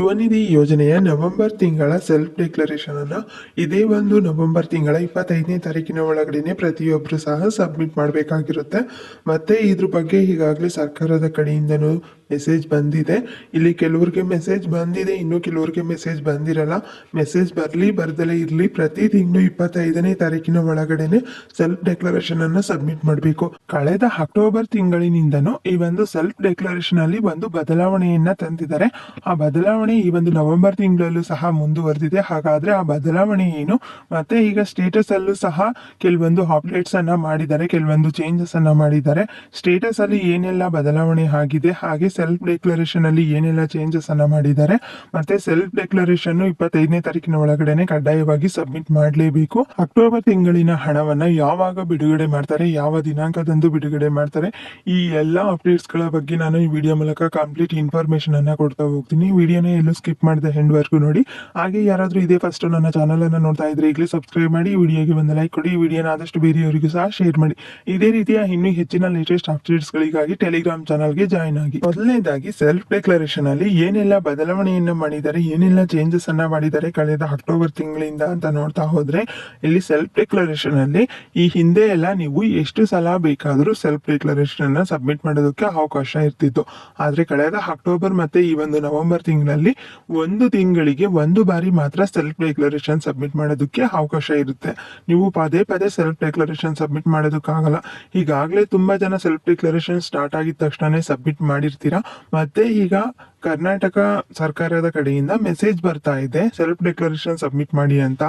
ಯುವನಿಧಿ ಯೋಜನೆಯ ನವೆಂಬರ್ ತಿಂಗಳ self declaration ಅನ್ನ ಇದೇ ಒಂದು ನವೆಂಬರ್ ತಿಂಗಳ ಇಪ್ಪತ್ತೈದನೇ ತಾರೀಕಿನ ಒಳಗಡೆನೆ ಪ್ರತಿಯೊಬ್ಬರು ಸಹ ಸಬ್ಮಿಟ್ ಮಾಡಬೇಕಾಗಿರುತ್ತೆ. ಮತ್ತೆ ಇದ್ರ ಬಗ್ಗೆ ಈಗಾಗಲೇ ಸರ್ಕಾರದ ಕಡೆಯಿಂದನೂ ಮೆಸೇಜ್ ಬಂದಿದೆ ಇಲ್ಲಿ ಕೆಲವ್ರಿಗೆ ಮೆಸೇಜ್ ಬಂದಿದೆ ಇನ್ನು ಕೆಲವ್ರಿಗೆ ಮೆಸೇಜ್ ಬಂದಿರಲ್ಲ. ಮೆಸೇಜ್ ಬರಲಿ, ಬರ್ದಲೇ ಇರಲಿ, ಪ್ರತಿ ತಿಂಗಳು ಇಪ್ಪತ್ತೈದನೇ ತಾರೀಕಿನ ಒಳಗಡೆನೆ ಸೆಲ್ಫ್ ಡೆಕ್ಲರೇಷನ್ ಅನ್ನ ಸಬ್ಮಿಟ್ ಮಾಡಬೇಕು. ಕಳೆದ ಅಕ್ಟೋಬರ್ ತಿಂಗಳಿನಿಂದನೂ ಈ ಒಂದು ಸೆಲ್ಫ್ ಡೆಕ್ಲರೇಷನ್ ಅಲ್ಲಿ ಒಂದು ಬದಲಾವಣೆಯನ್ನ ತಂದಿದ್ದಾರೆ. ಆ ಬದಲಾವಣೆ ಈ ಒಂದು ನವೆಂಬರ್ ತಿಂಗಳಲ್ಲೂ ಸಹ ಮುಂದುವರೆದಿದೆ. ಹಾಗಾದ್ರೆ ಆ ಬದಲಾವಣೆ ಏನು? ಮತ್ತೆ ಈಗ ಸ್ಟೇಟಸ್ ಅಲ್ಲೂ ಸಹ ಕೆಲವೊಂದು ಅಪ್ಡೇಟ್ಸ್ ಅನ್ನ ಮಾಡಿದ್ದಾರೆ, ಕೆಲವೊಂದು ಚೇಂಜಸ್ ಅನ್ನ ಮಾಡಿದ್ದಾರೆ. ಸ್ಟೇಟಸ್ ಅಲ್ಲಿ ಏನೆಲ್ಲ ಬದಲಾವಣೆ ಆಗಿದೆ? ಹಾಗೆ ಸೆಲ್ಫ್ ಡೆಕ್ಲರೇಷನ್ ಅಲ್ಲಿ ಏನೆಲ್ಲ ಚೇಂಜಸ್ ಅನ್ನ ಮಾಡಿದ್ದಾರೆ, ಮತ್ತೆ ಸೆಲ್ಫ್ ಡೆಕ್ಲರೇಷನ್ ಇಪ್ಪತ್ತೈದನೇ ತಾರೀಕಿನ ಒಳಗಡೆನೆ ಕಡ್ಡಾಯವಾಗಿ ಸಬ್ಮಿಟ್ ಮಾಡಲೇಬೇಕು. ಅಕ್ಟೋಬರ್ ತಿಂಗಳಿನ ಹಣವನ್ನ ಯಾವಾಗ ಬಿಡುಗಡೆ ಮಾಡ್ತಾರೆ, ಯಾವ ದಿನಾಂಕದಂದು ಬಿಡುಗಡೆ ಮಾಡ್ತಾರೆ, ಈ ಎಲ್ಲಾ ಅಪ್ಡೇಟ್ಸ್ಗಳ ಬಗ್ಗೆ ನಾನು ಈ ವಿಡಿಯೋ ಮೂಲಕ ಕಂಪ್ಲೀಟ್ ಇನ್ಫಾರ್ಮೇಶನ್ ಅನ್ನ ಕೊಡ್ತಾ ಹೋಗ್ತೀನಿ. ವಿಡಿಯೋನ ಎಲ್ಲೂ ಸ್ಕಿಪ್ ಮಾಡದೆ ಹೆಂಡ್ ವರ್ಕ್ ನೋಡಿ. ಹಾಗೆ ಯಾರಾದ್ರೂ ಇದೇ ಫಸ್ಟ್ ನನ್ನ ಚಾನಲ್ ಅನ್ನ ನೋಡ್ತಾ ಇದ್ರೆ ಈಗಲೇ ಸಬ್ಸ್ಕ್ರೈಬ್ ಮಾಡಿ ವಿಡಿಯೋಗೆ ಒಂದು ಲೈಕ್ ಕೊಡಿ ಈ ವಿಡಿಯೋನ ಆದಷ್ಟು ಬೇರೆಯವರಿಗೂ ಸಹ ಶೇರ್ ಮಾಡಿ. ಇದೇ ರೀತಿಯ ಇನ್ನೂ ಹೆಚ್ಚಿನ ಲೇಟೆಸ್ಟ್ ಅಪ್ಡೇಟ್ಸ್ ಗಳಿಗಾಗಿ ಟೆಲಿಗ್ರಾಮ್ ಚಾನಲ್ಗೆ ಜಾಯ್ನ್ ಆಗಿ. ಮೊದಲನೇದಾಗಿ ಸೆಲ್ಫ್ ಡೆಕ್ಲರೇಷನ್ ಅಲ್ಲಿ ಏನೆಲ್ಲ ಬದಲಾವಣೆಯನ್ನು ಮಾಡಿದ್ದಾರೆ ಏನೆಲ್ಲ ಚೇಂಜಸ್ ಅನ್ನ ಮಾಡಿದ್ದಾರೆ ಕಳೆದ ಅಕ್ಟೋಬರ್ ತಿಂಗಳಿಂದ ಅಂತ ನೋಡ್ತಾ ಹೋದ್ರೆ, ಇಲ್ಲಿ ಸೆಲ್ಫ್ ಡೆಕ್ಲರೇಷನ್ ಅಲ್ಲಿ ಈ ಹಿಂದೆ ಎಲ್ಲ ನೀವು ಎಷ್ಟು ಸಲ ಬೇಕಾದರೂ ಸೆಲ್ಫ್ ಡಿಕ್ಲರೇಷನ್ ಅನ್ನ ಸಬ್ಮಿಟ್ ಮಾಡೋದಕ್ಕೆ ಅವಕಾಶ ಇರ್ತಿತ್ತು. ಆದ್ರೆ ಕಳೆದ ಅಕ್ಟೋಬರ್ ಮತ್ತೆ ಈ ಒಂದು ನವೆಂಬರ್ ತಿಂಗಳಲ್ಲಿ ಒಂದು ತಿಂಗಳಿಗೆ ಒಂದು ಬಾರಿ ಮಾತ್ರ ಸೆಲ್ಫ್ ಡಿಕ್ಲರೇಷನ್ ಸಬ್ಮಿಟ್ ಮಾಡೋದಕ್ಕೆ ಅವಕಾಶ ಇರುತ್ತೆ. ನೀವು ಪದೇ ಪದೇ ಸೆಲ್ಫ್ ಡಿಕ್ಲರೇಷನ್ ಸಬ್ಮಿಟ್ ಮಾಡೋದಕ್ಕಾಗಲ್ಲ. ಈಗಾಗಲೇ ತುಂಬಾ ಜನ ಸೆಲ್ಫ್ ಡಿಕ್ಲರೇಷನ್ ಸ್ಟಾರ್ಟ್ ಆಗಿದ ತಕ್ಷಣನೇ ಸಬ್ಮಿಟ್ ಮಾಡಿರ್ತೀರಾ? ಮತ್ತೆ ಈಗ ಕರ್ನಾಟಕ ಸರ್ಕಾರದ ಕಡೆಯಿಂದ ಮೆಸೇಜ್ ಬರ್ತಾ ಇದೆ. ಸೆಲ್ಫ್ ಡೆಕ್ಲರೇಷನ್ ಸಬ್ಮಿಟ್ ಮಾಡಿ ಅಂತ.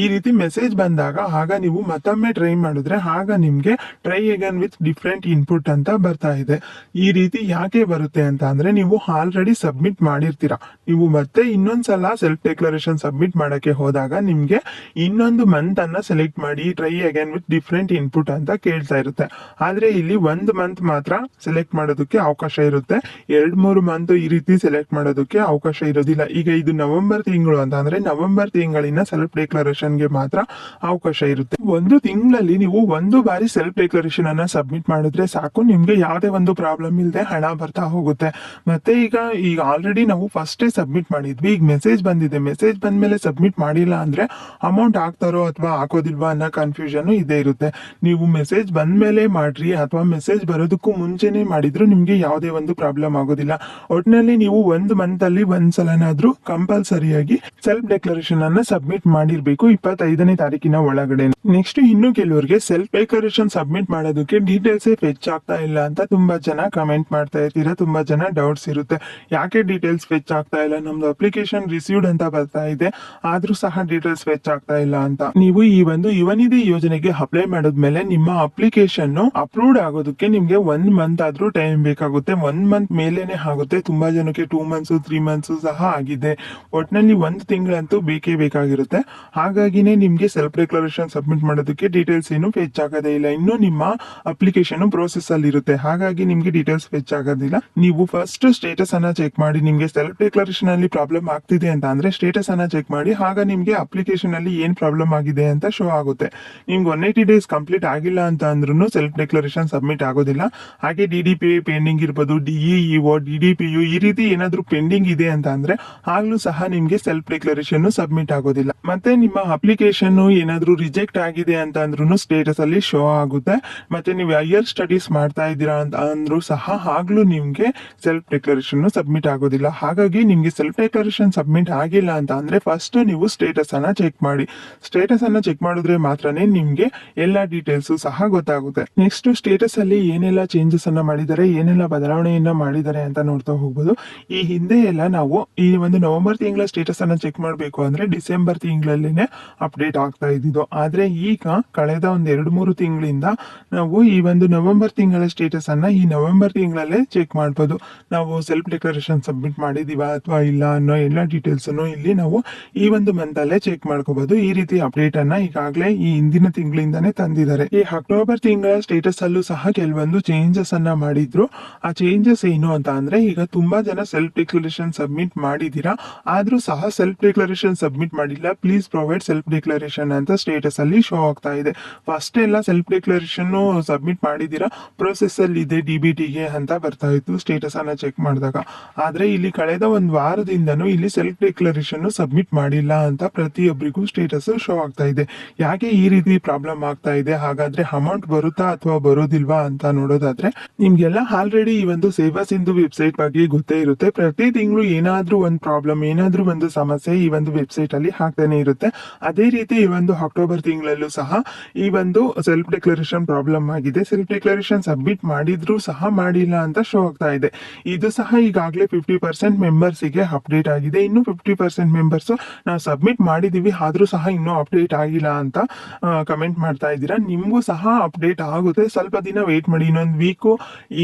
ಈ ರೀತಿ ಮೆಸೇಜ್ ಬಂದಾಗ ಆಗ ನೀವು ಮತ್ತೊಮ್ಮೆ ಟ್ರೈ ಮಾಡಿದ್ರೆ ಆಗ ನಿಮ್ಗೆ try again with different input ಅಂತ ಬರ್ತಾ ಇದೆ. ಈ ರೀತಿ ಯಾಕೆ ಬರುತ್ತೆ ಅಂತ ಅಂದ್ರೆ ನೀವು ಆಲ್ರೆಡಿ ಸಬ್ಮಿಟ್ ಮಾಡಿರ್ತೀರಾ. ನೀವು ಮತ್ತೆ ಇನ್ನೊಂದ್ಸಲ ಸೆಲ್ಫ್ ಡೆಕ್ಲರೇಷನ್ ಸಬ್ಮಿಟ್ ಮಾಡಕ್ಕೆ ಹೋದಾಗ ನಿಮ್ಗೆ ಇನ್ನೊಂದು ಮಂತ್ ಅನ್ನ ಸೆಲೆಕ್ಟ್ ಮಾಡಿ try again with different input ಅಂತ ಕೇಳ್ತಾ ಇರುತ್ತೆ. ಆದ್ರೆ ಇಲ್ಲಿ ಒಂದು ಮಂತ್ ಮಾತ್ರ ಸೆಲೆಕ್ಟ್ ಮಾಡೋದಕ್ಕೆ ಅವಕಾಶ ಇರುತ್ತೆ. ಎರಡ್ ಮೂರು ಮಂತ್ ಈ ರೀತಿ ಸೆಲೆಕ್ಟ್ ಮಾಡೋದಕ್ಕೆ ಅವಕಾಶ ಇರೋದಿಲ್ಲ. ಈಗ ಇದು ನವೆಂಬರ್ ತಿಂಗಳು ಅಂತ ಅಂದ್ರೆ ನವೆಂಬರ್ ತಿಂಗಳಿನ ಸೆಲ್ಫ್ ಡಿಕ್ಲರೇಷನ್ಗೆ ಮಾತ್ರ ಅವಕಾಶ ಇರುತ್ತೆ. ಒಂದು ತಿಂಗಳಲ್ಲಿ ನೀವು ಒಂದು ಬಾರಿ ಸೆಲ್ಫ್ ಡಿಕ್ಲರೇಷನ್ ಅನ್ನ ಸಬ್ಮಿಟ್ ಮಾಡಿದ್ರೆ ಸಾಕು. ನಿಮ್ಗೆ ಯಾವುದೇ ಒಂದು ಪ್ರಾಬ್ಲಮ್ ಇಲ್ಲದೆ ಹಣ ಬರ್ತಾ ಹೋಗುತ್ತೆ. ಮತ್ತೆ ಈಗ ಈಗ ಆಲ್ರೆಡಿ ನಾವು ಫಸ್ಟೇ ಸಬ್ಮಿಟ್ ಮಾಡಿದ್ವಿ. ಈಗ ಮೆಸೇಜ್ ಬಂದಿದೆ. ಮೆಸೇಜ್ ಬಂದ ಮೇಲೆ ಸಬ್ಮಿಟ್ ಮಾಡಿಲ್ಲ ಅಂದ್ರೆ ಅಮೌಂಟ್ ಹಾಕ್ತಾರೋ ಅಥವಾ ಹಾಕೋದಿಲ್ವಾ ಅನ್ನೋ ಕನ್ಫ್ಯೂಷನ್ ಇದೇ ಇರುತ್ತೆ. ನೀವು ಮೆಸೇಜ್ ಬಂದ ಮೇಲೆ ಮಾಡ್ರಿ. ಅಥವಾ ಮೆಸೇಜ್ ಬರೋದಕ್ಕೂ ಮುಂಚೆನೆ ಮಾಡಿದ್ರು ನಿಮ್ಗೆ ಯಾವುದೇ ಒಂದು ಪ್ರಾಬ್ಲಮ್ ಆಗೋದಿಲ್ಲ. ಒಟ್ಟಿನಲ್ಲಿ ನೀವು ಒಂದು ಮಂತ್ ಅಲ್ಲಿ ಒಂದ್ ಸಲನಾದ್ರೂ ಕಂಪಲ್ಸರಿಯಾಗಿ ಸೆಲ್ಫ್ ಡೆಕ್ಲರೇಷನ್ ಅನ್ನ ಸಬ್ಮಿಟ್ ಮಾಡಿರ್ಬೇಕು ಇಪ್ಪತ್ತೈದನೇ ತಾರೀಕಿನ ಒಳಗಡೆ. ನೆಕ್ಸ್ಟ್ ಇನ್ನು ಕೆಲವರಿಗೆ ಸೆಲ್ಫ್ ಡೆಕ್ಲರೇಷನ್ ಸಬ್ಮಿಟ್ ಮಾಡೋದಕ್ಕೆ ಡೀಟೇಲ್ಸ್ ಫೆಚ್ ಆಗ್ತಾ ಇಲ್ಲ ಅಂತ ತುಂಬಾ ಜನ ಕಮೆಂಟ್ ಮಾಡ್ತಾ ಇರ್ತೀರಾ, ತುಂಬಾ ಜನ ಡೌಟ್ಸ್ ಇರುತ್ತೆ. ಯಾಕೆ ಡೀಟೇಲ್ಸ್ ಫೆಚ್ ಆಗ್ತಾ ಇಲ್ಲ? ನಮ್ದು ಅಪ್ಲಿಕೇಶನ್ ರಿಸೀವ್ಡ್ ಅಂತ ಬರ್ತಾ ಇದೆ, ಆದ್ರೂ ಸಹ ಡೀಟೇಲ್ಸ್ ಫೆಚ್ ಆಗ್ತಾ ಇಲ್ಲ ಅಂತ. ನೀವು ಈ ಒಂದು ಯುವನಿಧಿ ಯೋಜನೆಗೆ ಅಪ್ಲೈ ಮಾಡಿದ್ಮೇಲೆ ನಿಮ್ಮ ಅಪ್ಲಿಕೇಶನ್ ಅಪ್ರೂವ್ಡ್ ಆಗೋದಕ್ಕೆ ನಿಮ್ಗೆ ಒಂದ್ ಮಂತ್ ಆದ್ರೂ ಟೈಮ್ ಬೇಕಾಗುತ್ತೆ. ಒಂದ್ ಮಂತ್ ಮೇಲೇನೆ ಆಗುತ್ತೆ. ತುಂಬಾ ಜನಕ್ಕೆ ಟೂ ಮಂತ್ಸು ತ್ರೀ ಮಂತ್ಸು ಸಹ ಆಗಿದೆ. ಒಟ್ನಲ್ಲಿ ಒಂದು ತಿಂಗಳಂತೂ ಬೇಕೇ ಬೇಕಾಗಿರುತ್ತೆ. ಹಾಗಾಗಿನೇ ನಿಮಗೆ ಸೆಲ್ಫ್ ಡಿಕ್ಲರೇಷನ್ ಸಬ್ಮಿಟ್ ಮಾಡೋದಕ್ಕೆ ಡೀಟೇಲ್ಸ್ ಏನು ಫೆಚ್ ಆಗೋದೇ ಇಲ್ಲ. ಇನ್ನು ನಿಮ್ಮ ಅಪ್ಲಿಕೇಶನ್ ಪ್ರೋಸೆಸ್ ಅಲ್ಲಿ ಇರುತ್ತೆ ಹಾಗಾಗಿ ನಿಮಗೆ ಡೀಟೇಲ್ಸ್ ಫೆಚ್ ಆಗೋದಿಲ್ಲ. ನೀವು ಫಸ್ಟ್ ಸ್ಟೇಟಸ್ ಅನ್ನ ಚೆಕ್ ಮಾಡಿ, ನಿಮಗೆ ಸೆಲ್ಫ್ ಡಿಕ್ಲರೇಷನ್ ಅಲ್ಲಿ ಪ್ರಾಬ್ಲಮ್ ಆಗ್ತಿದೆ ಅಂತ ಅಂದ್ರೆ ಸ್ಟೇಟಸ್ ಅನ್ನ ಚೆಕ್ ಮಾಡಿ, ಆಗ ನಿಮಗೆ ಅಪ್ಲಿಕೇಶನ್ ಅಲ್ಲಿ ಏನ್ ಪ್ರಾಬ್ಲಮ್ ಆಗಿದೆ ಅಂತ ಶೋ ಆಗುತ್ತೆ. ನಿಮ್ಗೆ ಒನ್ ಏಟಿ ಡೇಸ್ ಕಂಪ್ಲೀಟ್ ಆಗಿಲ್ಲ ಅಂತ ಅಂದ್ರೂ ಸೆಲ್ಫ್ ಡಿಕ್ಲರೇಷನ್ ಸಬ್ಮಿಟ್ ಆಗೋದಿಲ್ಲ. ಹಾಗೆ ಡಿ ಡಿ ಪೆಂಡಿಂಗ್ ಇರ್ಬೋದು ಡಿ ಡಿ ಪಿ ಯು ಈ ರೀತಿ ಏನಾದ್ರೂ ಪೆಂಡಿಂಗ್ ಇದೆ ಅಂತ ಅಂದ್ರೆ ಆಗ್ಲೂ ಸಹ ನಿಮ್ಗೆ ಸೆಲ್ಫ್ ಡಿಕ್ಲರೇಷನ್ ಸಬ್ಮಿಟ್ ಆಗೋದಿಲ್ಲ. ಮತ್ತೆ ನಿಮ್ಮ ಅಪ್ಲಿಕೇಶನ್ ಏನಾದ್ರೂ ರಿಜೆಕ್ಟ್ ಆಗಿದೆ ಅಂತ ಅಂದ್ರೂ ಸ್ಟೇಟಸ್ ಅಲ್ಲಿ ಶೋ ಆಗುತ್ತೆ. ಮತ್ತೆ ನೀವು ಹೈಯರ್ ಸ್ಟಡೀಸ್ ಮಾಡ್ತಾ ಇದ್ದೀರಾ ಅಂತ ಅಂದ್ರೂ ಸಹ ಆಗ್ಲೂ ನಿಮ್ಗೆ ಸೆಲ್ಫ್ ಡಿಕ್ಲರೇಷನ್ ಸಬ್ಮಿಟ್ ಆಗೋದಿಲ್ಲ. ಹಾಗಾಗಿ ನಿಮ್ಗೆ ಸೆಲ್ಫ್ ಡಿಕ್ಲರೇಷನ್ ಸಬ್ಮಿಟ್ ಆಗಿಲ್ಲ ಅಂತ ಅಂದ್ರೆ ಫಸ್ಟ್ ನೀವು ಸ್ಟೇಟಸ್ ಅನ್ನ ಚೆಕ್ ಮಾಡಿ. ಸ್ಟೇಟಸ್ ಅನ್ನ ಚೆಕ್ ಮಾಡಿದ್ರೆ ಮಾತ್ರನೇ ನಿಮ್ಗೆ ಎಲ್ಲಾ ಡೀಟೇಲ್ಸ್ ಸಹ ಗೊತ್ತಾಗುತ್ತೆ. ನೆಕ್ಸ್ಟ್ ಸ್ಟೇಟಸ್ ಅಲ್ಲಿ ಏನೆಲ್ಲ ಚೇಂಜಸ್ ಅನ್ನ ಮಾಡಿದ್ದಾರೆ, ಏನೆಲ್ಲ ಬದಲಾವಣೆಯನ್ನ ಮಾಡಿದ್ದಾರೆ ಅಂತ ನೋಡ್ತಾ ಹೋಗ್ಬೋದು. ಈ ಹಿಂದೆ ಎಲ್ಲ ನಾವು ಈ ಒಂದು ನವೆಂಬರ್ ತಿಂಗಳ ಸ್ಟೇಟಸ್ ಅನ್ನ ಚೆಕ್ ಮಾಡಬೇಕು ಅಂದ್ರೆ ಡಿಸೆಂಬರ್ ತಿಂಗಳಲ್ಲೇನೆ ಅಪ್ಡೇಟ್ ಆಗ್ತಾ ಇದ್ದಿದ್ದು. ಆದ್ರೆ ಈಗ ಕಳೆದ ಒಂದ್ ಎರಡು ಮೂರು ತಿಂಗಳಿಂದ ನಾವು ಈ ಒಂದು ನವೆಂಬರ್ ತಿಂಗಳ ಸ್ಟೇಟಸ್ ಅನ್ನ ಈ ನವೆಂಬರ್ ತಿಂಗಳಲ್ಲೇ ಚೆಕ್ ಮಾಡ್ಬೋದು. ನಾವು ಸೆಲ್ಫ್ ಡಿಕ್ಲರೇಷನ್ ಸಬ್ಮಿಟ್ ಮಾಡಿದೀವ ಅಥವಾ ಇಲ್ಲ ಅನ್ನೋ ಎಲ್ಲ ಡೀಟೇಲ್ಸ್ ಅನ್ನು ಇಲ್ಲಿ ನಾವು ಈ ಒಂದು ಮಂತ್ ಅಲ್ಲೇ ಚೆಕ್ ಮಾಡ್ಕೋಬಹುದು ಈ ರೀತಿ ಅಪ್ಡೇಟ್ ಅನ್ನ ಈಗಾಗಲೇ ಈ ಹಿಂದಿನ ತಿಂಗಳಿಂದಾನೇ ತಂದಿದ್ದಾರೆ. ಈ ಅಕ್ಟೋಬರ್ ತಿಂಗಳ ಸ್ಟೇಟಸ್ ಅಲ್ಲೂ ಸಹ ಕೆಲವೊಂದು ಚೇಂಜಸ್ ಅನ್ನ ಮಾಡಿದ್ರು. ಆ ಚೇಂಜಸ್ ಏನು ಅಂತ ಅಂದ್ರೆ ಈಗ ತುಂಬಾ ಜನ ಸೆಲ್ಫ್ ಡಿಕ್ಲರೇಷನ್ ಸಬ್ಮಿಟ್ ಮಾಡಿದ್ದೀರಾ? ಆದ್ರೂ ಸಹ ಸೆಲ್ಫ್ ಡಿಕ್ಲರೇಷನ್ ಸಬ್ಮಿಟ್ ಮಾಡಿಲ್ಲ. ಪ್ಲೀಸ್ ಪ್ರೊವೈಡ್ ಸೆಲ್ಫ್ ಡಿಕ್ಲರೇಷನ್ ಅಂತ ಸ್ಟೇಟಸ್ ಅಲ್ಲಿ ಶೋ ಆಗ್ತಾ ಇದೆ. ಫಸ್ಟ್ ಎಲ್ಲ ಸೆಲ್ಫ್ ಡಿಕ್ಲರೇಷನ್ ಸಬ್ಮಿಟ್ ಮಾಡಿದ್ದೀರಾ? ಪ್ರೊಸೆಸ್ ಅಲ್ಲಿ ಇದೆ ಡಿ ಬಿ ಟಿಗೆ ಅಂತ ಬರ್ತಾ ಇತ್ತು ಸ್ಟೇಟಸ್ ಅನ್ನ ಚೆಕ್ ಮಾಡಿದಾಗ. ಆದ್ರೆ ಇಲ್ಲಿ ಕಳೆದ ಒಂದು ವಾರದಿಂದನೂ ಇಲ್ಲಿ ಸೆಲ್ಫ್ ಡಿಕ್ಲರೇಷನ್ ಸಬ್ಮಿಟ್ ಮಾಡಿಲ್ಲ ಅಂತ ಪ್ರತಿಯೊಬ್ಬರಿಗೂ ಸ್ಟೇಟಸ್ ಶೋ ಆಗ್ತಾ ಇದೆ. ಯಾಕೆ ಈ ರೀತಿ ಪ್ರಾಬ್ಲಮ್ ಆಗ್ತಾ ಇದೆ? ಹಾಗಾದ್ರೆ ಅಮೌಂಟ್ ಬರುತ್ತಾ ಅಥವಾ ಬರೋದಿಲ್ವಾ ಅಂತ ನೋಡೋದಾದ್ರೆ, ನಿಮ್ಗೆಲ್ಲ ಆಲ್ರೆಡಿ ಈ ಒಂದು ಸೇವಾ ಸಿಂಧು ವೆಬ್ಸೈಟ್ ಬಗ್ಗೆ ಗೊತ್ತೇ ಇರುತ್ತೆ. ಪ್ರತಿ ತಿಂಗಳು ಏನಾದ್ರೂ ಒಂದು ಪ್ರಾಬ್ಲಮ್ ಏನಾದ್ರೂ ಒಂದು ಸಮಸ್ಯೆ ಈ ಒಂದು ವೆಬ್ಸೈಟ್ ಅಲ್ಲಿ ಹಾಕ್ತಾನೆ ಇರುತ್ತೆ. ಅದೇ ರೀತಿ ಈ ಒಂದು ಅಕ್ಟೋಬರ್ ತಿಂಗಳಲ್ಲೂ ಸಹ ಈ ಒಂದು ಸೆಲ್ಫ್ ಡಿಕ್ಲರೇಷನ್ ಪ್ರಾಬ್ಲಮ್ ಆಗಿದೆ. ಸೆಲ್ಫ್ ಡಿಕ್ಲರೇಷನ್ ಸಬ್ಮಿಟ್ ಮಾಡಿದ್ರು ಸಹ ಮಾಡಿಲ್ಲ ಅಂತ ಶೋ ಆಗ್ತಾ ಇದೆ. ಇದು ಸಹ ಈಗಾಗಲೇ ಫಿಫ್ಟಿ ಪರ್ಸೆಂಟ್ ಮೆಂಬರ್ಸಿಗೆ ಅಪ್ಡೇಟ್ ಆಗಿದೆ. ಇನ್ನು ಫಿಫ್ಟಿ ಪರ್ಸೆಂಟ್ ಮೆಂಬರ್ಸ್ ನಾವು ಸಬ್ಮಿಟ್ ಮಾಡಿದೀವಿ. ಆದ್ರೂ ಸಹ ಇನ್ನೂ ಅಪ್ಡೇಟ್ ಆಗಿಲ್ಲ ಅಂತ ಕಮೆಂಟ್ ಮಾಡ್ತಾ ಇದ್ದೀರಾ. ನಿಮಗೂ ಸಹ ಅಪ್ಡೇಟ್ ಆಗುತ್ತೆ. ಸ್ವಲ್ಪ ದಿನ ವೇಟ್ ಮಾಡಿ. ಇನ್ನೊಂದು ವೀಕು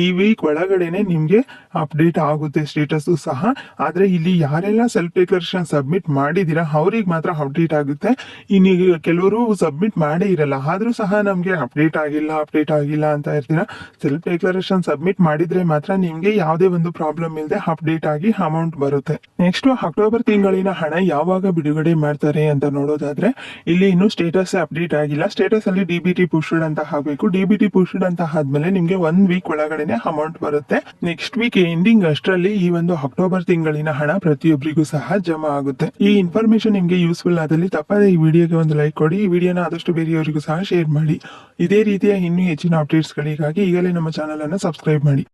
ಈ ವೀಕ್ ಒಳಗಡೆನೆ ನಿಮಗೆ ಅಪ್ಡೇಟ್ ಆಗುತ್ತೆ. ಸ್ಟೇಟಸ್ ಸಹ, ಆದ್ರೆ ಇಲ್ಲಿ ಯಾರೆಲ್ಲ ಸೆಲ್ಫ್ ಡಿಕ್ಲರೇಷನ್ ಸಬ್ಮಿಟ್ ಮಾಡಿದ್ದೀರಾ, ಅವ್ರಿಗೆ ಮಾತ್ರ ಅಪ್ಡೇಟ್ ಆಗುತ್ತೆ. ಇನ್ನು ಕೆಲವರು ಸಬ್ಮಿಟ್ ಮಾಡೇ ಇರಲ್ಲ, ಆದ್ರೂ ಸಹ ನಮಗೆ ಅಪ್ಡೇಟ್ ಆಗಿಲ್ಲ ಅಪ್ಡೇಟ್ ಆಗಿಲ್ಲ ಅಂತ ಇರ್ತೀರಾ? ಸೆಲ್ಫ್ ಡಿಕ್ಲರೇಷನ್ ಸಬ್ಮಿಟ್ ಮಾಡಿದ್ರೆ ಮಾತ್ರ ನಿಮಗೆ ಯಾವುದೇ ಒಂದು ಪ್ರಾಬ್ಲಮ್ ಇಲ್ಲದೆ ಅಪ್ಡೇಟ್ ಆಗಿ ಅಮೌಂಟ್ ಬರುತ್ತೆ. ನೆಕ್ಸ್ಟ್ ಅಕ್ಟೋಬರ್ ತಿಂಗಳಿನ ಹಣ ಯಾವಾಗ ಬಿಡುಗಡೆ ಮಾಡ್ತಾರೆ ಅಂತ ನೋಡೋದಾದ್ರೆ, ಇಲ್ಲಿ ಇನ್ನು ಸ್ಟೇಟಸ್ ಅಪ್ಡೇಟ್ ಆಗಿಲ್ಲ. ಸ್ಟೇಟಸ್ ಅಲ್ಲಿ ಡಿ ಬಿ ಟಿ ಪುಷ್ಡ್ ಅಂತ ಹಾಕಬೇಕು ಡಿ ಬಿ ಟಿ ಪುಷ್ಡ್ ಅಂತ ಆದ್ಮೇಲೆ ನಿಮ್ಗೆ ಒಂದ್ ವೀಕ್ ಒಳಗಡೆನೆ ಅಮೌಂಟ್ ಬರುತ್ತೆ. ನೆಕ್ಸ್ಟ್ ವೀಕ್ ಎಂಡಿಂಗ್ ಅಷ್ಟರಲ್ಲಿ ಈ ಒಂದು ಅಕ್ಟೋಬರ್ ತಿಂಗಳಿನ ಹಣ ಪ್ರತಿಯೊಬ್ಬರಿಗೂ ಸಹ ಜಮಾ ಆಗುತ್ತೆ. ಈ ಇನ್ಫಾರ್ಮೇಶನ್ ನಿಮ್ಗೆ ಯೂಸ್ಫುಲ್ ಆದಲ್ಲಿ ತಪ್ಪದೆ ಈ ವಿಡಿಯೋಗೆ ಒಂದು ಲೈಕ್ ಕೊಡಿ. ಈ ವಿಡಿಯೋನ ಆದಷ್ಟು ಬೇರೆಯವರಿಗೂ ಸಹ ಶೇರ್ ಮಾಡಿ. ಇದೇ ರೀತಿಯ ಇನ್ನೂ ಹೆಚ್ಚಿನ ಅಪ್ಡೇಟ್ಸ್ಗಳಿಗಾಗಿ ಈಗಲೇ ನಮ್ಮ ಚಾನಲ್ ಅನ್ನು ಸಬ್ಸ್ಕ್ರೈಬ್ ಮಾಡಿ.